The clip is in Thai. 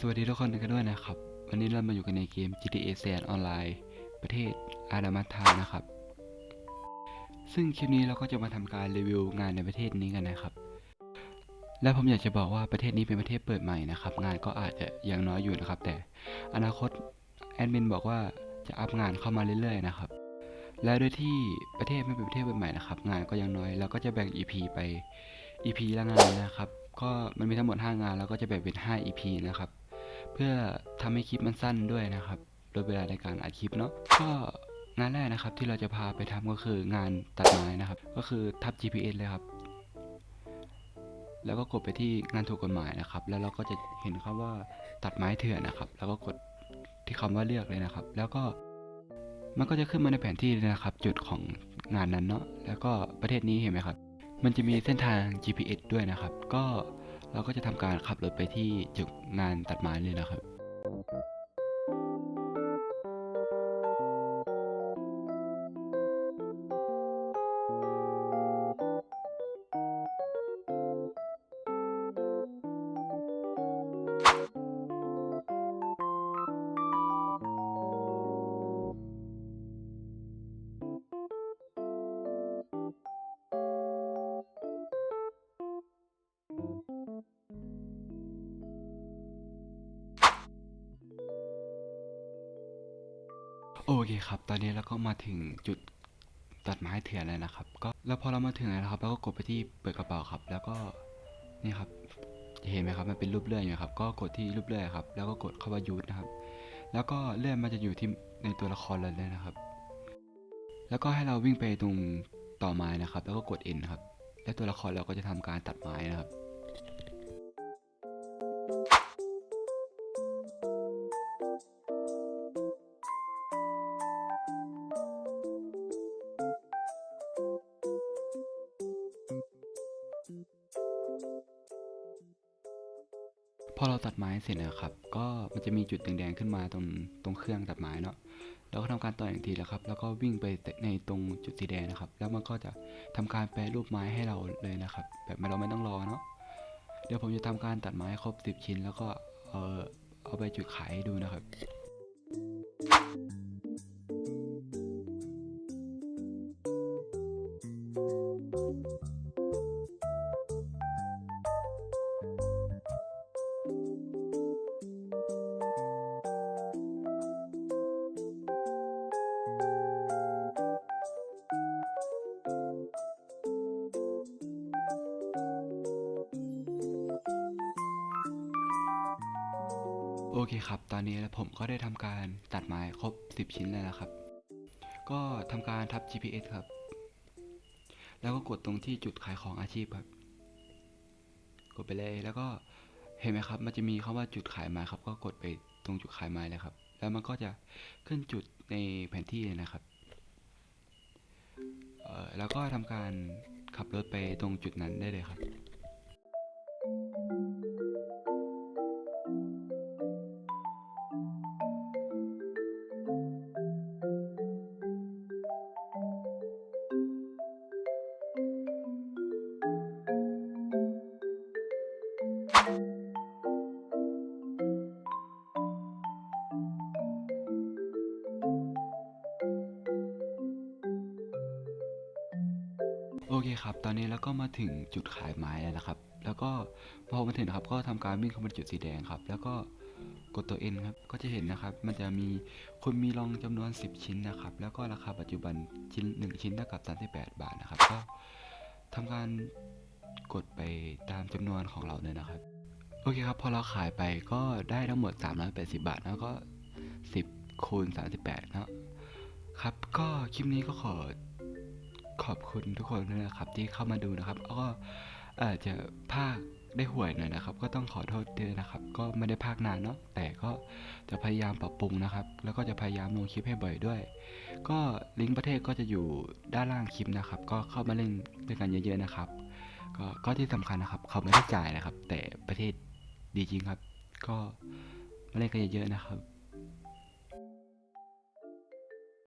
สวัสดีทุกคนกันด้วยนะครับ วันนี้เรามาอยู่กันในเกม GTA San Online ประเทศอาดามาทานะครับ ซึ่งคลิปนี้เราก็จะมาทำการรีวิวงานในประเทศนี้กันนะครับ และผมอยากจะบอกว่าประเทศนี้เป็นประเทศเปิดใหม่นะครับ งานก็อาจจะยังน้อยอยู่นะครับ แต่อนาคตแอดมินบอกว่าจะอัพงานเข้ามาเรื่อยๆนะครับ และด้วยที่ประเทศไม่เป็นประเทศเปิดใหม่นะครับ งานก็ยังน้อยเราก็จะแบ่ง EP ไป EP ละงานนะครับ ก็มันมีทั้งหมด 5 งาน แล้วก็จะแบ่งเป็น 5 EP นะครับ พื่อทำให้คลิปมันสั้นด้วยนะครับลดเวลาในการอัดคลิปเนาะก็งานแรกนะครับที่เราจะพาไปทำก็คืองานตัดไม้นะครับ ก็คือทับ GPS เลยครับ แล้วก็กดไปที่งานถูกกฎหมายนะครับ แล้วเราก็จะเห็นคำว่าตัดไม้เถื่อนนะครับ แล้วก็กดที่คำว่าเลือกเลยนะครับ แล้วก็มันก็จะขึ้นมาในแผนที่เลยนะครับ จุดของงานนั้นเนาะแล้วก็ประเทศนี้เห็นไหมครับ มันจะมีเส้นทาง GPS ด้วยนะครับ ก็ เราก็จะทำการขับรถไปที่จุดงานตัดไม้เลยนะครับ โอเคครับ ตอนนี้เราก็มาถึงจุดตัดไม้เถื่อนแล้วนะครับ ก็แล้วพอเรามาถึงแล้วครับเราก็กดไปที่เปิดกระเป๋าครับ แล้วก็นี่ครับเห็นไหมครับมันเป็นรูปเลื่อยอยู่ครับ ก็กดที่รูปเลื่อยครับ แล้วก็กดเข้าว่ายูทนะครับ แล้วก็เลื่อยมันจะอยู่ที่ในตัวละครเราเลยนะครับ แล้วก็ให้เราวิ่งไปตรงต่อไม้นะครับ แล้วก็กด N นะครับ และตัวละครเราก็จะทำการตัดไม้นะครับ พอเราตัดไม้เสร็จนะครับ ก็มันจะมีจุดแดงๆขึ้นมาตรงตรงเครื่องตัดไม้เนาะเราก็ทำการต่ออย่างทีแล้วครับ แล้วก็วิ่งไปในตรงจุดสีแดงนะครับ แล้วมันก็จะทำการแปรรูปไม้ให้เราเลยนะครับ แบบเราไม่ต้องรอเนาะเดี๋ยวผมจะทำการตัดไม้ครบ 10 ชิ้น แล้วก็เออเอาไปจุดขายดูนะครับ โอเคครับ ตอนนี้แล้วผมก็ได้ทำการตัดไม้ครบ 10 ชิ้นแล้วนะครับ ก็ทำการทับ GPS ครับ แล้วก็กดตรงที่จุดขายของอาชีพครับ กดไปเลยแล้วก็เห็นไหมครับ มันจะมีคำว่าจุดขายไม้ครับ ก็กดไปตรงจุดขายไม้เลยครับ แล้วมันก็จะขึ้นจุดในแผนที่เลยนะครับแล้วก็ทำการขับรถไปตรงจุดนั้นได้เลยครับ โอเคครับ ตอนนี้เราก็มาถึงจุดขายไม้แล้วนะครับ แล้วก็พอมาถึงนะครับ ก็ทำการวิ่งเข้ามาจุดสีแดงครับ แล้วก็กดตัว N ครับ ก็จะเห็นนะครับ มันจะมีคนมีรองจำนวน 10 ชิ้นนะครับ แล้วก็ราคาปัจจุบันชิ้น 1 ชิ้นเท่ากับ 38 บาทนะครับ ก็ทำการกดไปตามจำนวนของเราเลยนะครับ โอเคครับ พอเราขายไปก็ได้ทั้งหมด 380 บาท แล้วก็ 10คูณ38เนะครับ ก็คลิปนี้ก็ขอ ขอบคุณทุกคนด้วยนะครับที่เข้ามาดูนะครับแล้วก็อาจจะภาคได้ห่วยหน่อยนะครับ ก็ต้องขอโทษด้วยนะครับ ก็ไม่ได้ภาคนานเนาะแต่ก็จะพยายามปรับปรุงนะครับ แล้วก็จะพยายามลงคลิปให้บ่อยด้วย ก็ลิงก์ประเทศก็จะอยู่ด้านล่างคลิปนะครับ ก็เข้ามาเล่นด้วยกันเยอะ ๆนะครับก็ก็ที่สำคัญนะครับ เขาไม่ได้จ่ายนะครับ แต่ประเทศดีจริงครับ ก็มาเล่นกันเยอะๆนะครับ